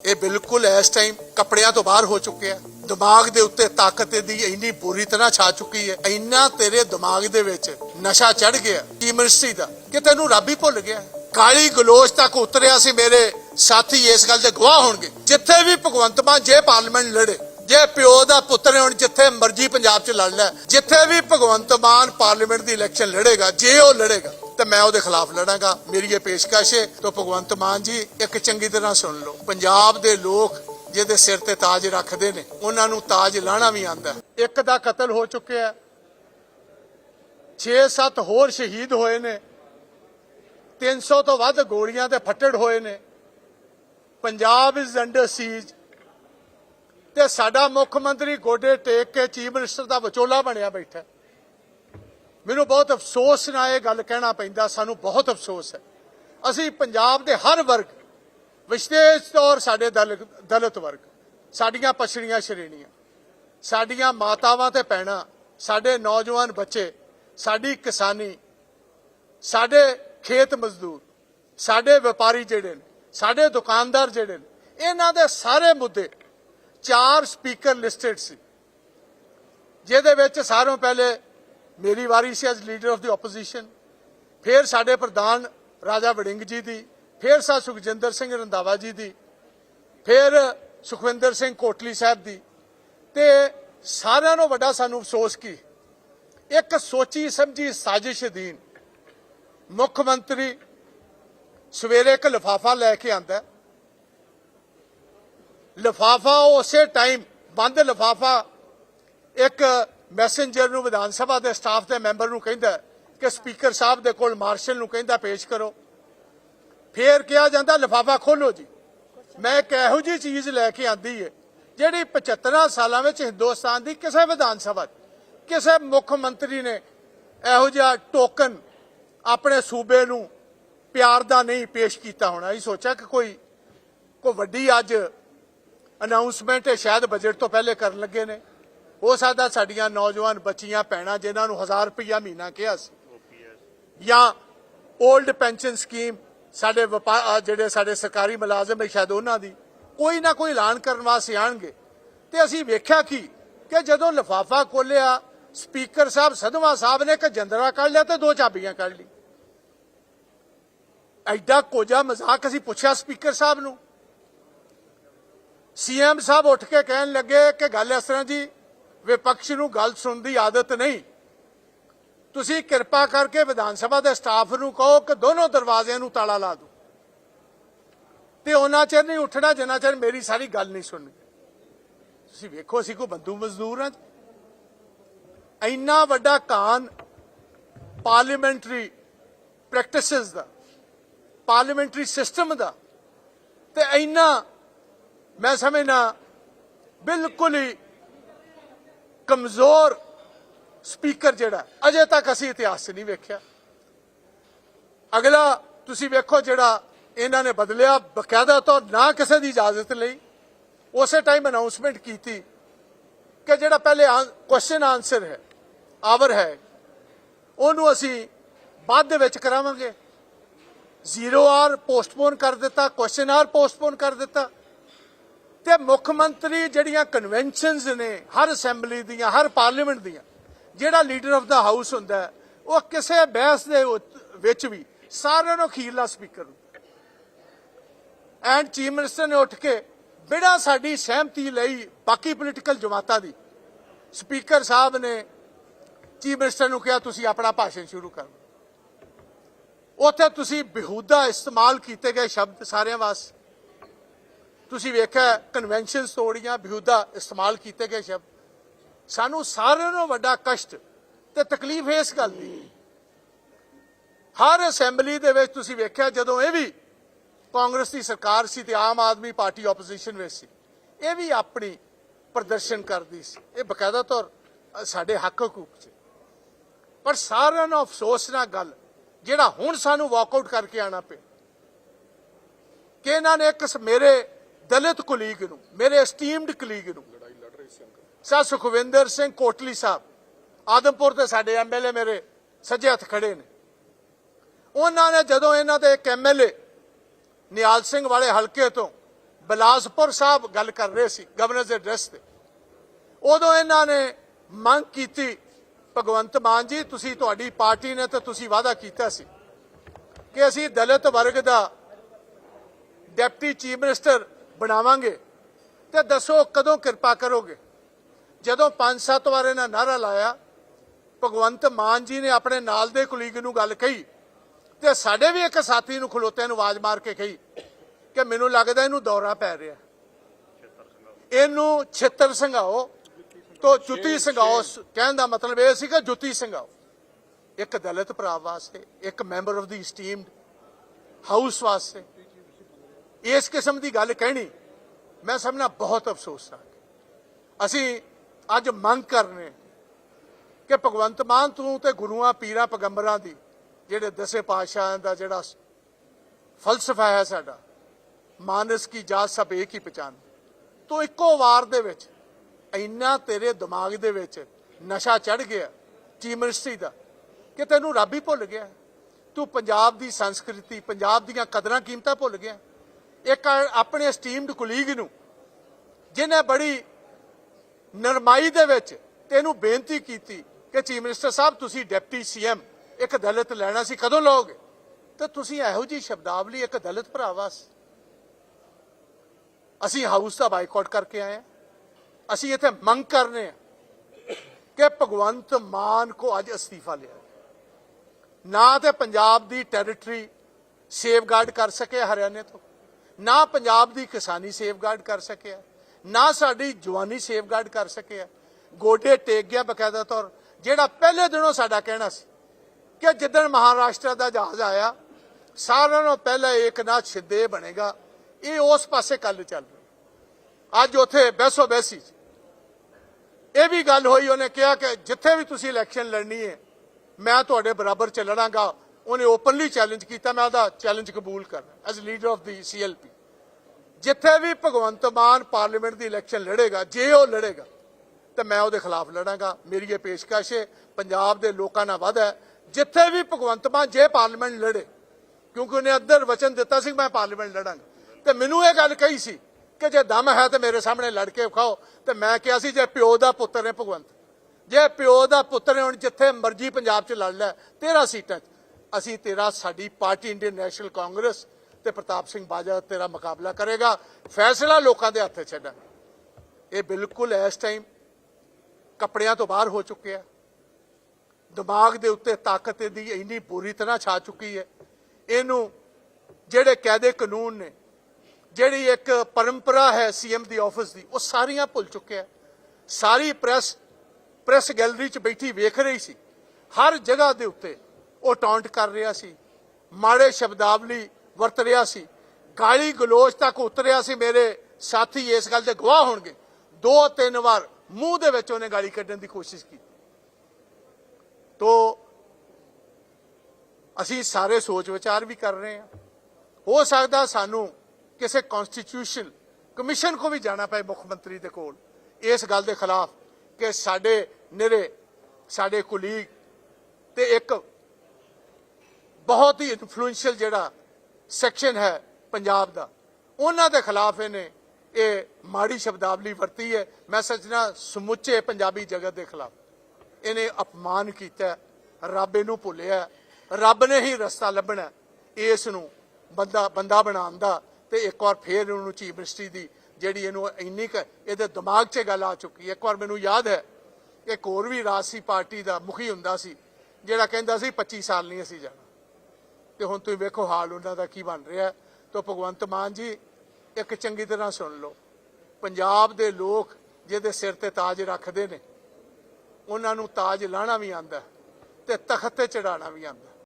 ਇਹ ਬਿਲਕੁਲ ਇਸ ਟਾਈਮ ਕੱਪੜਿਆਂ ਤੋਂ ਬਾਹਰ ਹੋ ਚੁੱਕਿਆ ਦਿਮਾਗ ਦੇ ਉੱਤੇ ਤਾਕਤ ਦੀ ਇੰਨੀ ਬੁਰੀ ਤਰ੍ਹਾਂ ਛਾ ਚੁੱਕੀ ਹੈ। ਇੰਨਾ ਤੇਰੇ ਦਿਮਾਗ ਦੇ ਵਿੱਚ ਨਸ਼ਾ ਚੜ ਗਿਆ ਕੀ ਦਾ, ਕਿ ਤੈਨੂੰ ਰੱਬ ਹੀ ਭੁੱਲ ਗਿਆ। ਕਾਲੀ ਗਲੋਚ ਤੱਕ ਉਤਰਿਆ ਸੀ ਮੇਰੇ ਸਾਥੀ, ਇਸ ਗੱਲ ਦੇ ਗਵਾਹ ਹੋਣਗੇ। ਜਿੱਥੇ ਵੀ ਭਗਵੰਤ ਮਾਨ, ਜੇ ਪਾਰਲੀਮੈਂਟ ਲੜੇ, ਜੇ ਪਿਓ ਦਾ ਪੁੱਤਰ ਨੇ ਹੁਣ, ਜਿੱਥੇ ਮਰਜ਼ੀ ਪੰਜਾਬ 'ਚ ਲੜ ਲੈ, ਜਿੱਥੇ ਵੀ ਭਗਵੰਤ ਮਾਨ ਪਾਰਲੀਮੈਂਟ ਦੀ ਇਲੈਕਸ਼ਨ ਲੜੇਗਾ, ਜੇ ਉਹ ਲੜੇਗਾ ਤੇ ਮੈਂ ਉਹਦੇ ਖਿਲਾਫ ਲੜਾਂਗਾ। ਮੇਰੀ ਇਹ ਪੇਸ਼ਕਸ਼ ਹੈ ਤਾਂ ਭਗਵੰਤ ਮਾਨ ਜੀ, ਇੱਕ ਚੰਗੀ ਤਰ੍ਹਾਂ ਸੁਣ ਲਓ। ਪੰਜਾਬ ਦੇ ਲੋਕ ਜਿਹਦੇ ਸਿਰ ਤੇ ਤਾਜ ਰੱਖਦੇ ਨੇ, ਉਹਨਾਂ ਨੂੰ ਤਾਜ ਲਾਣਾ ਵੀ ਆਂਦਾ ਇੱਕ ਦਾ ਕਤਲ ਹੋ ਚੁੱਕਿਆ 6-7 ਹੋਰ ਸ਼ਹੀਦ ਹੋਏ ਨੇ। 300 ਤੋਂ ਵੱਧ ਗੋਲੀਆਂ ਦੇ ਫੱਟੜ ਹੋਏ ਨੇ। ਪੰਜਾਬ ਇਜ਼ ਅੰਡਰ ਸੀਜ ਤੇ ਸਾਡਾ ਮੁੱਖ ਮੰਤਰੀ ਗੋਡੇ ਟੇਕ ਕੇ ਚੀਫ ਮਿਨਿਸਟਰ ਦਾ ਵਿਚੋਲਾ ਬਣਿਆ ਬੈਠਾ ਮੈਨੂੰ ਬਹੁਤ ਅਫਸੋਸ ਨਾਲ ਇਹ ਗੱਲ ਕਹਿਣਾ ਪੈਂਦਾ, ਸਾਨੂੰ ਬਹੁਤ ਅਫਸੋਸ ਹੈ। ਅਸੀਂ ਪੰਜਾਬ ਦੇ ਹਰ ਵਰਗ, ਵਿਸ਼ੇਸ਼ ਤੌਰ ਸਾਡੇ ਦਲਿਤ ਦਲਿਤ ਵਰਗ, ਸਾਡੀਆਂ ਪਛੜੀਆਂ ਸ਼੍ਰੇਣੀਆਂ, ਸਾਡੀਆਂ ਮਾਤਾਵਾਂ ਤੇ ਭੈਣਾਂ, ਸਾਡੇ ਨੌਜਵਾਨ ਬੱਚੇ, ਸਾਡੀ ਕਿਸਾਨੀ, ਸਾਡੇ ਖੇਤ ਮਜ਼ਦੂਰ, ਸਾਡੇ ਵਪਾਰੀ ਜਿਹੜੇ ਨੇ, ਸਾਡੇ ਦੁਕਾਨਦਾਰ ਜਿਹੜੇ ਨੇ, ਇਹਨਾਂ ਦੇ ਸਾਰੇ ਮੁੱਦੇ ਚਾਰ ਸਪੀਕਰ ਲਿਸਟਡ ਸੀ, ਜਿਹਦੇ ਵਿੱਚ ਸਾਰਿਆਂ ਪਹਿਲੇ ਮੇਰੀ ਵਾਰੀ ਸੀ as leader of the opposition ਫਿਰ ਸਾਡੇ ਪ੍ਰਧਾਨ ਰਾਜਾ ਵੜਿੰਗ ਜੀ ਦੀ, ਫਿਰ ਸਾ ਸੁਖਜਿੰਦਰ ਸਿੰਘ ਰੰਧਾਵਾ ਜੀ ਦੀ, ਫਿਰ ਸੁਖਵਿੰਦਰ ਸਿੰਘ ਕੋਟਲੀ ਸਾਹਿਬ ਦੀ। ਤੇ ਸਾਰਿਆਂ ਨੂੰ ਵੱਡਾ ਸਾਨੂੰ ਅਫਸੋਸ ਕੀ? ਇੱਕ ਸੋਚੀ ਸਮਝੀ ਸਾਜ਼ਿਸ਼ ਅਧੀਨ ਮੁੱਖ ਮੰਤਰੀ ਸਵੇਰੇ ਇੱਕ ਲਿਫਾਫਾ ਲੈ ਕੇ ਆਂਦਾ ਲਿਫਾਫਾ ਉਸੇ ਟਾਈਮ ਬੰਦ ਲਿਫਾਫਾ ਇੱਕ ਮੈਸੇਂਜਰ ਨੂੰ, ਵਿਧਾਨ ਸਭਾ ਦੇ ਸਟਾਫ ਦੇ ਮੈਂਬਰ ਨੂੰ ਕਹਿੰਦਾ ਕਿ ਸਪੀਕਰ ਸਾਹਿਬ ਦੇ ਕੋਲ ਮਾਰਸ਼ਲ ਨੂੰ ਕਹਿੰਦਾ ਪੇਸ਼ ਕਰੋ। ਫੇਰ ਕਿਹਾ ਜਾਂਦਾ, ਲਿਫਾਫਾ ਖੋਲੋ ਜੀ। ਮੈਂ ਇੱਕ ਇਹੋ ਜੀ ਚੀਜ਼ ਲੈ ਕੇ ਆਂਦੀ ਹੈ ਜਿਹੜੀ 75 ਸਾਲਾਂ ਵਿੱਚ ਹਿੰਦੁਸਤਾਨ ਦੀ ਕਿਸੇ ਵਿਧਾਨ ਸਭਾ ਕਿਸੇ ਮੁੱਖ ਮੰਤਰੀ ਨੇ ਇਹੋ ਜਿਹਾ ਟੋਕਨ ਆਪਣੇ ਸੂਬੇ ਨੂੰ ਪਿਆਰ ਦਾ ਨਹੀਂ ਪੇਸ਼ ਕੀਤਾ ਹੋਣਾ। ਇਹ ਸੋਚਿਆ ਕਿ ਕੋਈ ਕੋਈ ਵੱਡੀ ਅੱਜ ਅਨਾਉਂਸਮੈਂਟ ਹੈ ਸ਼ਾਇਦ ਬਜਟ ਤੋਂ ਪਹਿਲੇ ਕਰਨ ਲੱਗੇ ਨੇ। ਹੋ ਸਕਦਾ ਸਾਡੀਆਂ ਨੌਜਵਾਨ ਬੱਚੀਆਂ, ਭੈਣਾਂ ਜਿਨ੍ਹਾਂ ਨੂੰ 1000 ਰੁਪਇਆ ਮਹੀਨਾ ਕਿਹਾ ਸੀ। ਜਾਂ 올ਡ ਪੈਨਸ਼ਨ ਸਕੀਮ ਸਾਡੇ ਵਪਾਰ ਜਿਹੜੇ ਸਾਡੇ ਸਰਕਾਰੀ ਮੁਲਾਜ਼ਮ ਹੈ, ਸ਼ਾਇਦ ਉਹਨਾਂ ਦੀ, ਕੋਈ ਨਾ ਕੋਈ ਐਲਾਨ ਕਰਨ ਵਾਸਤੇ ਆਣਗੇ ਤੇ ਅਸੀਂ ਵੇਖਿਆ ਕੀ, ਕਿ ਜਦੋਂ ਲਫਾਫਾ ਖੋਲਿਆ ਸਪੀਕਰ ਸਾਹਿਬ ਸਦਵਾ ਸਾਹਿਬ ਨੇ ਇੱਕ ਜੰਦਰਾ ਕੱਢ ਲਿਆ ਤੇ ਦੋ ਚਾਬੀਆਂ ਕੱਢ ਲਈ ਐਡਾ ਕੋਜਾ ਮਜ਼ਾਕ ਅਸੀਂ ਪੁੱਛਿਆ ਸਪੀਕਰ ਸਾਹਿਬ ਨੂੰ। ਸੀਐਮ ਸਾਹਿਬ ਉੱਠ ਕੇ ਕਹਿਣ ਲੱਗੇ ਕਿ ਗੱਲ ਇਸ ਤਰ੍ਹਾਂ ਜੀ ਵਿਪਕਸ਼ ਨੂੰ ਗੱਲ ਸੁਣਨ ਦੀ ਆਦਤ ਨਹੀਂ। ਤੁਸੀਂ ਕਿਰਪਾ ਕਰਕੇ ਵਿਧਾਨ ਸਭਾ ਦੇ ਸਟਾਫ ਨੂੰ ਕਹੋ ਕਿ ਦੋਨੋਂ ਦਰਵਾਜ਼ਿਆਂ ਨੂੰ ਤਾਲਾ ਲਾ ਦਿਓ। ਤੇ ਉਹਨਾਂ ਚਿਰ ਨਹੀਂ ਉੱਠਣਾ ਜਿੰਨਾ ਚਿਰ ਮੇਰੀ ਸਾਰੀ ਗੱਲ ਨਹੀਂ ਸੁਣਨੀ ਤੁਸੀਂ ਵੇਖੋ, ਅਸੀਂ ਕੋਈ ਬੰਦੂ ਮਜ਼ਦੂਰ ਹਾਂ। ਇੰਨਾ ਵੱਡਾ ਕਾਨ ਪਾਰਲੀਮੈਂਟਰੀ ਪ੍ਰੈਕਟਿਸਿਸ ਦਾ, ਪਾਰਲੀਮੈਂਟਰੀ ਸਿਸਟਮ ਦਾ, ਤੇ ਇੰਨਾ ਮੈਂ ਸਮਝਣਾ ਬਿਲਕੁਲ ਹੀ ਕਮਜ਼ੋਰ ਸਪੀਕਰ ਜਿਹੜਾ, ਅਜੇ ਤੱਕ ਅਸੀਂ ਇਤਿਹਾਸ 'ਚ ਨਹੀਂ ਵੇਖਿਆ। ਅਗਲਾ, ਤੁਸੀਂ ਵੇਖੋ ਜਿਹੜਾ ਇਹਨਾਂ ਨੇ ਬਦਲਿਆ ਬਕਾਇਦਾ ਤੌਰ, ਨਾ ਕਿਸੇ ਦੀ ਇਜਾਜ਼ਤ ਲਈ। ਉਸੇ ਟਾਈਮ ਅਨਾਉਂਸਮੈਂਟ ਕੀਤੀ ਕਿ ਜਿਹੜਾ ਪਹਿਲੇ ਕੁਐਸਚਨ ਆਨਸਰ ਹੈ ਆਵਰ ਹੈ, ਉਹਨੂੰ ਅਸੀਂ ਬਾਅਦ ਦੇ ਵਿੱਚ ਕਰਾਵਾਂਗੇ। ਜ਼ੀਰੋ ਆਰ ਪੋਸਟਪੋਨ ਕਰ ਦਿੱਤਾ ਕੁਐਸਚਨ ਆਰ ਪੋਸਟਪੋਨ ਕਰ ਦਿੱਤਾ। ਤੇ ਮੁੱਖ ਮੰਤਰੀ ਜਿਹੜੀਆਂ ਕਨਵੈਨਸ਼ਨਸ ਨੇ, ਹਰ ਅਸੈਂਬਲੀ ਦੀਆਂ, ਹਰ ਪਾਰਲੀਮੈਂਟ ਦੀਆਂ, ਜਿਹੜਾ ਲੀਡਰ ਆਫ ਦਾ ਹਾਊਸ ਹੁੰਦਾ, ਉਹ ਕਿਸੇ ਬਹਿਸ ਦੇ ਵਿੱਚ ਵੀ ਸਾਰਿਆਂ ਨੂੰ ਅਖੀਰਲਾ ਸਪੀਕਰ ਐਂਡ ਚੀਫ ਮਿਨਿਸਟਰ ਨੇ ਉੱਠ ਕੇ ਬਿਨਾਂ ਸਾਡੀ ਸਹਿਮਤੀ ਲਈ ਬਾਕੀ ਪੋਲੀਟੀਕਲ ਜਮਾਤਾਂ ਦੀ ਸਪੀਕਰ ਸਾਹਿਬ ਨੇ ਚੀਫ ਮਿਨਿਸਟਰ ਨੂੰ ਕਿਹਾ, ਤੁਸੀਂ ਆਪਣਾ ਭਾਸ਼ਣ ਸ਼ੁਰੂ ਕਰੋ। ਉੱਥੇ ਤੁਸੀਂ ਬਿਹੂਦਾ ਇਸਤੇਮਾਲ ਕੀਤੇ ਗਏ ਸ਼ਬਦ ਸਾਰਿਆਂ ਵਾਸਤੇ। ਤੁਸੀਂ ਵੇਖਿਆ ਕਨਵੈਨਸ਼ਨਸ ਤੋੜੀਆਂ ਬਿਹੂਦਾ ਇਸਤੇਮਾਲ ਕੀਤੇ ਗਏ ਸ਼ਬਦ। ਸਾਨੂੰ ਸਾਰਿਆਂ ਨੂੰ ਵੱਡਾ ਕਸ਼ਟ ਤੇ ਤਕਲੀਫ ਇਸ ਗੱਲ ਦੀ। ਹਰ ਅਸੈਂਬਲੀ ਦੇ ਵਿੱਚ ਤੁਸੀਂ ਵੇਖਿਆ ਜਦੋਂ ਇਹ ਵੀ ਕਾਂਗਰਸ ਦੀ ਸਰਕਾਰ ਸੀ ਤੇ ਆਮ ਆਦਮੀ ਪਾਰਟੀ ਆਪੋਜੀਸ਼ਨ ਵਿੱਚ ਸੀ, ਇਹ ਵੀ ਆਪਣੀ ਪ੍ਰਦਰਸ਼ਨ ਕਰਦੀ ਸੀ। ਇਹ ਬਕਾਇਦਾ ਤੌਰ ਸਾਡੇ ਹੱਕ ਹਕੂਕ 'ਚ। ਪਰ ਸਾਰਿਆਂ ਨੂੰ ਅਫਸੋਸ ਨਾਲ ਗੱਲ ਜਿਹੜਾ ਹੁਣ ਸਾਨੂੰ ਵਾਕਆਊਟ ਕਰਕੇ ਆਣਾ ਪਿਆ, ਕਿ ਇਹਨਾਂ ਨੇ ਇੱਕ ਮੇਰੇ ਦਲਿਤ ਕੁਲੀਗ ਨੂੰ ਮੇਰੇ ਐਸਟੀਮਡ ਕੁਲੀਗ ਨੂੰ ਸਾ ਸੁਖਵਿੰਦਰ ਸਿੰਘ ਕੋਟਲੀ ਸਾਹਿਬ ਆਦਮਪੁਰ ਦੇ ਸਾਡੇ ਐਮਐਲਏ ਮੇਰੇ ਸੱਜੇ ਹੱਥ ਖੜੇ ਨੇ ਉਹਨਾਂ ਨੇ ਜਦੋਂ ਇਹਨਾਂ ਦੇ ਇੱਕ ਐਮਐਲਏ ਨਿਹਾਲ ਸਿੰਘ ਵਾਲੇ ਹਲਕੇ ਤੋਂ ਬਲਾਸਪੁਰ ਸਾਹਿਬ ਗੱਲ ਕਰ ਰਹੇ ਸੀ ਗਵਰਨਰ ਦੇ ਐਡਰੈਸ ਤੇ ਉਦੋਂ ਇਹਨਾਂ ਨੇ ਮੰਗ ਕੀਤੀ ਭਗਵੰਤ ਮਾਨ ਜੀ ਤੁਸੀਂ ਤੁਹਾਡੀ ਪਾਰਟੀ ਨੇ ਤਾਂ ਤੁਸੀਂ ਵਾਅਦਾ ਕੀਤਾ ਸੀ ਕਿ ਅਸੀਂ ਦਲਿਤ ਵਰਗ ਦਾ ਡਿਪਟੀ ਚੀਫ ਮਿਨਿਸਟਰ ਬਣਾਵਾਂਗੇ ਤੇ ਦੱਸੋ ਕਦੋਂ ਕਿਰਪਾ ਕਰੋਗੇ? ਜਦੋਂ ਪੰਜ ਸੱਤ ਵਾਰ ਇਹਨਾਂ ਨਾਰਾ ਲਾਇਆ ਭਗਵੰਤ ਮਾਨ ਜੀ ਨੇ ਆਪਣੇ ਨਾਲ ਦੇ ਕੁਲੀਗ ਨੂੰ ਗੱਲ ਕਹੀ ਤੇ ਸਾਡੇ ਵੀ ਇੱਕ ਸਾਥੀ ਨੂੰ ਖਲੋਤਿਆਂ ਨੂੰ ਆਵਾਜ਼ ਮਾਰ ਕੇ ਕਹੀ ਕਿ ਮੈਨੂੰ ਲੱਗਦਾ ਇਹਨੂੰ ਦੌਰਾ ਪੈ ਰਿਹਾ। ਇਹਨੂੰ ਛਿੱਤਰ ਸੰਘਾਓ ਤੋ ਜੁੱਤੀ ਸੰਘਾਓ ਕਹਿਣ ਦਾ ਮਤਲਬ ਇਹ ਸੀ ਕਿ ਜੁੱਤੀ ਸੰਘਾਓ। ਇੱਕ ਦਲਿਤ ਭਰਾ ਵਾਸਤੇ ਇੱਕ member of the esteemed house ਵਾਸਤੇ ਇਸ ਕਿਸਮ ਦੀ ਗੱਲ ਕਹਿਣੀ ਮੈਂ ਸਮਝਣਾ ਬਹੁਤ ਅਫਸੋਸ ਹਾਂ ਅਸੀਂ ਅੱਜ ਮੰਗ ਕਰਨੇ ਕਿ ਭਗਵੰਤ ਮਾਨ ਤੂੰ ਤੇ ਗੁਰੂਆਂ, ਪੀਰਾਂ, ਪੈਗੰਬਰਾਂ ਦੀ ਜਿਹੜੇ ਦਸੇ ਪਾਤਸ਼ਾਹਾਂ ਦਾ ਜਿਹੜਾ ਫਲਸਫਾ ਹੈ ਸਾਡਾ, ਮਾਨਸ ਕੀ ਜਾਤ ਸਭ ਇੱਕ ਹੀ ਪਛਾਣ। ਤੂੰ ਇੱਕੋ ਵਾਰ ਦੇ ਵਿੱਚ ਇੰਨਾ ਤੇਰੇ ਦਿਮਾਗ ਦੇ ਵਿੱਚ ਨਸ਼ਾ ਚੜ ਗਿਆ ਚੀਫ ਮਿਨਿਸਟਰੀ ਦਾ ਕਿ ਤੈਨੂੰ ਰੱਬ ਹੀ ਭੁੱਲ ਗਿਆ। ਤੂੰ ਪੰਜਾਬ ਦੀ ਸੰਸਕ੍ਰਿਤੀ, ਪੰਜਾਬ ਦੀਆਂ ਕਦਰਾਂ, ਕੀਮਤਾਂ ਭੁੱਲ ਗਿਆ। ਇੱਕ ਆਪਣੇ ਸਟੀਮਡ ਕੁਲੀਗ ਨੂੰ, ਜਿਹਨੇ ਬੜੀ ਨਰਮਾਈ ਦੇ ਵਿੱਚ ਤੈਨੂੰ ਬੇਨਤੀ ਕੀਤੀ ਕਿ ਚੀਫ ਮਿਨਿਸਟਰ ਸਾਹਿਬ, ਤੁਸੀਂ ਡਿਪਟੀ ਸੀਐਮ, ਇੱਕ ਦਲਿਤ ਲੈਣਾ ਸੀ, ਕਦੋਂ ਲਓਗੇ? ਤੇ ਤੁਸੀਂ ਇਹੋ ਜੀ ਸ਼ਬਦਾਵਲੀ ਇੱਕ ਦਲਿਤ ਭਰਾ ਵਾਸਤੇ ਅਸੀਂ ਹਾਊਸ ਦਾ ਬਾਈਕਾਟ ਕਰਕੇ ਆਏ ਹਾਂ। ਅਸੀਂ ਇੱਥੇ ਮੰਗ ਕਰਨੇ ਆ ਕਿ ਭਗਵੰਤ ਮਾਨ ਕੋ ਅੱਜ ਅਸਤੀਫਾ ਲਿਆ ਨਾ ਤੇ ਪੰਜਾਬ ਦੀ ਟੈਰੀਟਰੀ ਸੇਫਗਾਰਡ ਕਰ ਸਕੇ ਹਰਿਆਣੇ ਤੋਂ। ਨਾ ਪੰਜਾਬ ਦੀ ਕਿਸਾਨੀ ਸੇਫਗਾਰਡ ਕਰ ਸਕਿਆ, ਨਾ ਸਾਡੀ ਜਵਾਨੀ ਸੇਫਗਾਰਡ ਕਰ ਸਕਿਆ। ਗੋਡੇ ਟੇਕ ਗਿਆ ਬਕਾਇਦਾ ਤੌਰ, ਜਿਹੜਾ ਪਹਿਲੇ ਦਿਨੋਂ ਸਾਡਾ ਕਹਿਣਾ ਸੀ ਕਿ ਜਿੱਦਣ ਮਹਾਰਾਸ਼ਟਰ ਦਾ ਜਹਾਜ਼ ਆਇਆ, ਸਾਰਿਆਂ ਨੂੰ ਪਹਿਲਾਂ ਏਕਨਾਥ ਨਾ ਬਣੇਗਾ, ਇਹ ਉਸ ਪਾਸੇ ਕੱਲ ਚੱਲ ਰਿਹਾ। ਅੱਜ ਉੱਥੇ ਬੈਸੋ ਬੈਸੀ ਇਹ ਵੀ ਗੱਲ ਹੋਈ, ਉਹਨੇ ਕਿਹਾ ਕਿ ਜਿੱਥੇ ਵੀ ਤੁਸੀਂ ਇਲੈਕਸ਼ਨ ਲੜਨੀ ਹੈ, ਮੈਂ ਤੁਹਾਡੇ ਬਰਾਬਰ ਚ ਲੜਾਂਗਾ ਉਹਨੇ ਓਪਨਲੀ ਚੈਲੰਜ ਕੀਤਾ, ਮੈਂ ਉਹਦਾ ਚੈਲੰਜ ਕਬੂਲ ਕਰਨਾ as leader of the CLP ਜਿੱਥੇ ਵੀ ਭਗਵੰਤ ਮਾਨ ਪਾਰਲੀਮੈਂਟ ਦੀ ਇਲੈਕਸ਼ਨ ਲੜੇਗਾ, ਜੇ ਉਹ ਲੜੇਗਾ, ਤੇ ਮੈਂ ਉਹਦੇ ਖਿਲਾਫ ਲੜਾਂਗਾ। ਮੇਰੀ ਇਹ ਪੇਸ਼ਕਸ਼ ਹੈ, ਪੰਜਾਬ ਦੇ ਲੋਕਾਂ ਨਾਲ ਵਾਅਦਾ ਹੈ। ਜਿੱਥੇ ਵੀ ਭਗਵੰਤ ਮਾਨ ਜੇ ਪਾਰਲੀਮੈਂਟ ਲੜੇ, ਕਿਉਂਕਿ ਉਹਨੇ ਅੱਧਰ ਵਚਨ ਦਿੱਤਾ ਸੀ ਮੈਂ ਪਾਰਲੀਮੈਂਟ ਲੜਾਂਗਾ। ਤੇ ਮੈਨੂੰ ਇਹ ਗੱਲ ਕਹੀ ਸੀ ਕਿ ਜੇ ਦਮ ਹੈ ਤੇ ਮੇਰੇ ਸਾਹਮਣੇ ਲੜ ਕੇ ਵਿਖਾਓ। ਤੇ ਮੈਂ ਕਿਹਾ ਸੀ, ਜੇ ਪਿਓ ਦਾ ਪੁੱਤਰ ਹੈ ਭਗਵੰਤ, ਜੇ ਪਿਓ ਦਾ ਪੁੱਤਰ ਨੇ ਹੁਣ ਜਿੱਥੇ ਮਰਜ਼ੀ ਪੰਜਾਬ 'ਚ ਲੜ ਲੈ 13 ਸੀਟਾਂ 'ਚ। ਅਸੀਂ ਤੇਰਾ, ਸਾਡੀ ਪਾਰਟੀ ਇੰਡੀਅਨ ਨੈਸ਼ਨਲ ਕਾਂਗਰਸ ਤੇ ਪ੍ਰਤਾਪ ਸਿੰਘ ਬਾਜਵਾ ਤੇਰਾ ਮੁਕਾਬਲਾ ਕਰੇਗਾ। ਫੈਸਲਾ ਲੋਕਾਂ ਦੇ ਹੱਥ 'ਚ ਇਹ ਬਿਲਕੁਲ ਇਸ ਟਾਈਮ ਕੱਪੜਿਆਂ ਤੋਂ ਬਾਹਰ ਹੋ ਚੁੱਕਿਆ ਦਿਮਾਗ ਦੇ ਉੱਤੇ ਤਾਕਤ ਦੀ ਇੰਨੀ ਬੁਰੀ ਤਰ੍ਹਾਂ ਛਾ ਚੁੱਕੀ ਹੈ। ਇਹਨੂੰ ਜਿਹੜੇ ਕਾਇਦੇ ਕਾਨੂੰਨ ਨੇ, ਜਿਹੜੀ ਇੱਕ ਪਰੰਪਰਾ ਹੈ ਸੀਐਮ ਦੀ ਆਫਿਸ ਦੀ, ਉਹ ਸਾਰੀਆਂ ਭੁੱਲ ਚੁੱਕਿਆ ਸਾਰੀ ਪ੍ਰੈਸ ਪ੍ਰੈਸ ਗੈਲਰੀ 'ਚ ਬੈਠੀ ਵੇਖ ਰਹੀ ਸੀ। ਹਰ ਜਗ੍ਹਾ ਦੇ ਉੱਤੇ ਉਹ ਟੌਂਟ ਕਰ ਰਿਹਾ ਸੀ। ਮਾੜੇ ਸ਼ਬਦਾਵਲੀ ਵਰਤ ਰਿਹਾ ਸੀ। ਗਾਲੀ ਗਲੋਚ ਤੱਕ ਉਤਰਿਆ ਸੀ ਮੇਰੇ ਸਾਥੀ, ਇਸ ਗੱਲ ਦੇ ਗਵਾਹ ਹੋਣਗੇ। ਦੋ ਤਿੰਨ ਵਾਰ ਮੂੰਹ ਦੇ ਵਿੱਚ ਉਹਨੇ ਗਾਲੀ ਕੱਢਣ ਦੀ ਕੋਸ਼ਿਸ਼ ਕੀਤੀ। ਤੋ ਅਸੀਂ ਸਾਰੇ ਸੋਚ ਵਿਚਾਰ ਵੀ ਕਰ ਰਹੇ ਹਾਂ। ਹੋ ਸਕਦਾ ਸਾਨੂੰ ਕਿਸੇ ਕਨਸਟੀਟਿਊਸ਼ਨ ਕਮਿਸ਼ਨ ਕੋ ਵੀ ਜਾਣਾ ਪਏ ਮੁੱਖ ਮੰਤਰੀ ਦੇ ਕੋਲ। ਇਸ ਗੱਲ ਦੇ ਖਿਲਾਫ ਕਿ ਸਾਡੇ ਨਿਰੇ ਸਾਡੇ ਕੁਲੀਗ ਤੇ ਇੱਕ ਬਹੁਤ ਹੀ ਇਨਫਲੂਐਂਸ਼ੀਅਲ ਜਿਹੜਾ ਸੈਕਸ਼ਨ ਹੈ ਪੰਜਾਬ ਦਾ। ਉਹਨਾਂ ਦੇ ਖਿਲਾਫ ਇਹਨੇ ਇਹ ਮਾੜੀ ਸ਼ਬਦਾਵਲੀ ਵਰਤੀ ਹੈ। ਮੈਂ ਸੱਚਣਾ ਸਮੁੱਚੇ ਪੰਜਾਬੀ ਜਗਤ ਦੇ ਖਿਲਾਫ ਇਹਨੇ ਅਪਮਾਨ ਕੀਤਾ ਰੱਬ ਇਹਨੂੰ ਭੁੱਲਿਆ ਰੱਬ ਨੇ ਹੀ ਰਸਤਾ ਲੱਭਣਾ ਇਸ ਨੂੰ ਬੰਦਾ ਬੰਦਾ ਬਣਾਉਣ ਦਾ ਤੇ ਇੱਕ ਵਾਰ ਫੇਰ ਉਹਨੂੰ ਚੀਫ ਮਿਨਿਸਟਰੀ ਦੀ ਜਿਹੜੀ ਇਹਨੂੰ ਇੰਨੀ ਕੁ ਇਹਦੇ ਦਿਮਾਗ 'ਚ ਗੱਲ ਆ ਚੁੱਕੀ ਹੈ। ਇੱਕ ਵਾਰ ਮੈਨੂੰ ਯਾਦ ਹੈ, ਇੱਕ ਹੋਰ ਵੀ ਰਾਜਸੀ ਪਾਰਟੀ ਦਾ ਮੁਖੀ ਹੁੰਦਾ ਸੀ, ਜਿਹੜਾ ਕਹਿੰਦਾ ਸੀ 25 ਸਾਲ ਨਹੀਂ ਅਸੀਂ ਜਾਣਾ। ਤੇ ਹੁਣ ਤੁਸੀਂ ਵੇਖੋ ਹਾਲ ਉਹਨਾਂ ਦਾ ਕੀ ਬਣ ਰਿਹਾ। ਤਾਂ ਭਗਵੰਤ ਮਾਨ ਜੀ, ਇੱਕ ਚੰਗੀ ਤਰ੍ਹਾਂ ਸੁਣ ਲਓ। ਪੰਜਾਬ ਦੇ ਲੋਕ ਜਿਹਦੇ ਸਿਰ ਤੇ ਤਾਜ ਰੱਖਦੇ ਨੇ, ਉਹਨਾਂ ਨੂੰ ਤਾਜ ਲਾਣਾ ਵੀ ਆਂਦਾ ਤੇ ਤਖਤ ਤੇ ਚੜਾਉਣਾ ਵੀ ਆਂਦਾ